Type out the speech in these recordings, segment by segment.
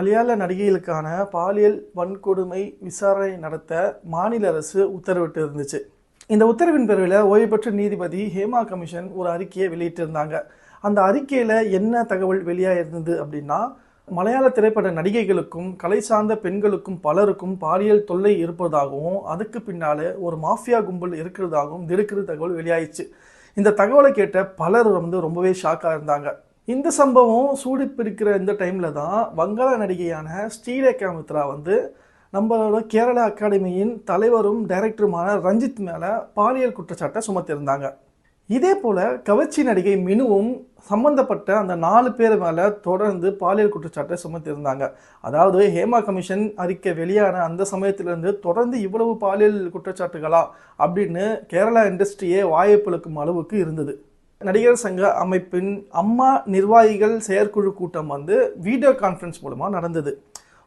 மலையாள நடிகைகளுக்கான பாலியல் வன்கொடுமை விசாரணை நடத்த மாநில அரசு உத்தரவிட்டு இருந்துச்சு. இந்த உத்தரவின் பேரில் ஓய்வு பெற்ற நீதிபதி ஹேமா கமிஷன் ஒரு அறிக்கையை வெளியிட்டிருந்தாங்க. அந்த அறிக்கையில் என்ன தகவல் வெளியாக இருந்தது அப்படின்னா மலையாள திரைப்பட நடிகைகளுக்கும் கலை சார்ந்த பெண்களுக்கும் பலருக்கும் பாலியல் தொல்லை இருப்பதாகவும் அதுக்கு பின்னாலே ஒரு மாஃபியா கும்பல் இருக்கிறதாகவும் திடுக்கிற தகவல் வெளியாயிடுச்சு. இந்த தகவலை கேட்ட பலர் வந்து ரொம்பவே ஷாக்காக இருந்தாங்க. இந்த சம்பவம் சூடு பிடிக்கிற இந்த டைமில் தான் வங்காள நடிகையான ஸ்ரீரேகா மித்ரா வந்து நம்மளோட கேரளா அகாடமியின் தலைவரும் டைரக்டருமான ரஞ்சித் மேலே பாலியல் குற்றச்சாட்டை சுமத்தியிருந்தாங்க. இதே போல் கவர்ச்சி நடிகை மினுவும் சம்பந்தப்பட்ட அந்த நாலு பேர் மேலே தொடர்ந்து பாலியல் குற்றச்சாட்டை சுமத்தியிருந்தாங்க. அதாவது ஹேமா கமிஷன் அறிக்கை வெளியான அந்த சமயத்திலிருந்து தொடர்ந்து இவ்வளவு பாலியல் குற்றச்சாட்டுகளா அப்படின்னு கேரளா இண்டஸ்ட்ரியே வாய்ப்புழுக்கும் அளவுக்கு இருந்தது. நடிகர் சங்க அமைப்பின் அம்மா நிர்வாகிகள் செயற்குழு கூட்டம் வந்து வீடியோ கான்ஃபரன்ஸ் மூலமாக நடந்தது.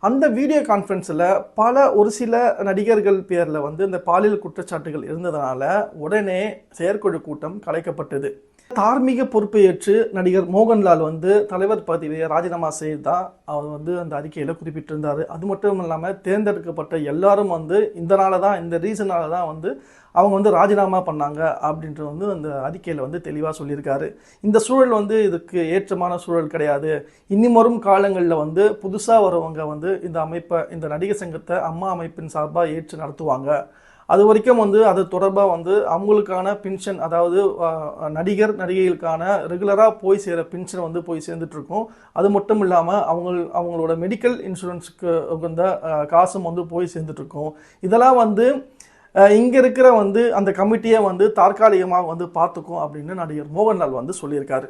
அந்த வீடியோ கான்ஃபரன்ஸில் பல ஒரு சில நடிகர்கள் பேரில் வந்து இந்த பாலியல் குற்றச்சாட்டுகள் இருந்ததுனால உடனே செயற்குழு கூட்டம் கலைக்கப்பட்டது. தார்மீக பொறுப்பை ஏற்று நடிகர் மோகன்லால் வந்து தலைவர் பதவியை ராஜினாமா செய்ததான் அவர் வந்து அந்த அறிக்கையில் குறிப்பிட்டிருந்தார். அது மட்டும் இல்லாமல் தேர்ந்தெடுக்கப்பட்ட எல்லாரும் வந்து இந்த நாள தான் இந்த ரீசனால தான் வந்து அவங்க வந்து ராஜினாமா பண்ணாங்க அப்படின்ற வந்து அந்த அறிக்கையில் வந்து தெளிவாக சொல்லியிருக்காரு. இந்த சூழல் வந்து இதுக்கு ஏற்றமான சூழல் கிடையாது. இனி வரும் காலங்களில் வந்து புதுசாக வரவங்க வந்து இந்த அமைப்பை இந்த நடிகர் சங்கத்தை அம்மா அமைப்பின் சார்பாக ஏற்று நடத்துவாங்க. அது வரைக்கும் வந்து அது தொடர்பாக வந்து அவங்களுக்கான பென்ஷன் அதாவது நடிகர் நடிகைகளுக்கான ரெகுலராக போய் சேர பென்ஷன் வந்து போய் சேர்ந்துட்ருக்கும் அது மட்டும் இல்லாமல் அவங்க அவங்களோட மெடிக்கல் இன்சூரன்ஸுக்கு உகந்த காசும் வந்து போய் சேர்ந்துட்ருக்கும் இதெல்லாம் வந்து இங்கே இருக்கிற வந்து அந்த கமிட்டியை வந்து தற்காலிகமாக வந்து பார்த்துக்கும் அப்படின்னு நடிகர் மோகன்லால் வந்து சொல்லியிருக்காரு.